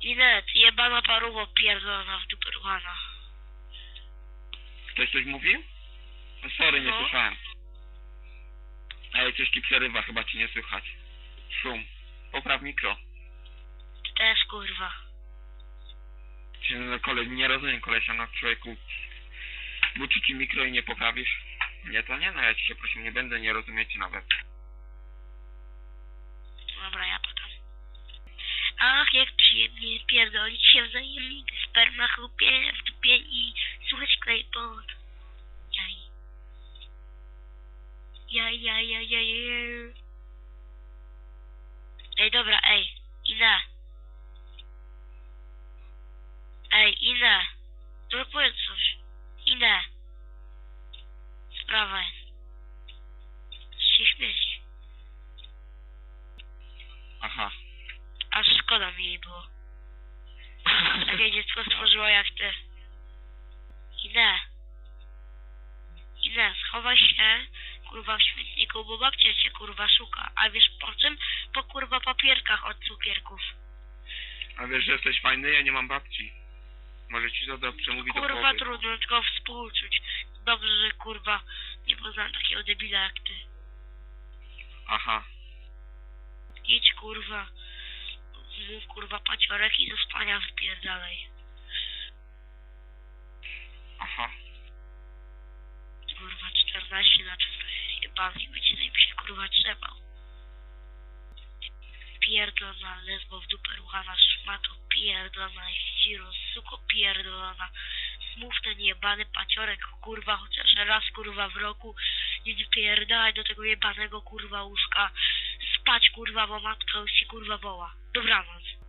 Inet, jebana paruwo pierdolona w dupę ruchana. Ktoś coś mówił? No sorry, nie No. słyszałem. Ej, coś ci przerywa, chyba ci nie słychać. Szum. Popraw mikro. Ty też kurwa. Czy no, kole, nie rozumiem kolesia, no człowieku. Buczy ci mikro i nie poprawisz? Nie, to nie, no ja ci się prosił, nie będę, nie rozumiecie nawet. Przyjemnie pierdolić się wzajemnie, gdy sperma chlupie w dupie i słuchać klejpot. Jaj. Jaj, jaj, jaj, jaj, jaj. Ej, dobra, ej, Ina. Ej, Ina. No było. Takie dziecko stworzyła jak ty. Ine. Ine, schowaj się, kurwa, w śmietniku, bo babcia cię, kurwa, szuka. A wiesz po czym? Po, kurwa, papierkach od cukierków. A wiesz, że jesteś fajny, ja nie mam babci. Może ci to do, przemówi do Kurwa, trudno, tylko współczuć. Dobrze, że, kurwa, nie poznałem takiego debila jak ty. Aha. Idź, kurwa, mów, kurwa, paciorek i do spania wypierdalaj. Aha. Kurwa, 14 na 4 jebany mi się kurwa trzeba. Pierdolona lesbo w dupę ruchana szmato pierdolona ziro suko pierdolona Smów ten jebany paciorek kurwa chociaż raz kurwa w roku nie wypierdalaj do tego jebanego kurwa łóżka spać kurwa bo matka już się kurwa woła. Dobranoc.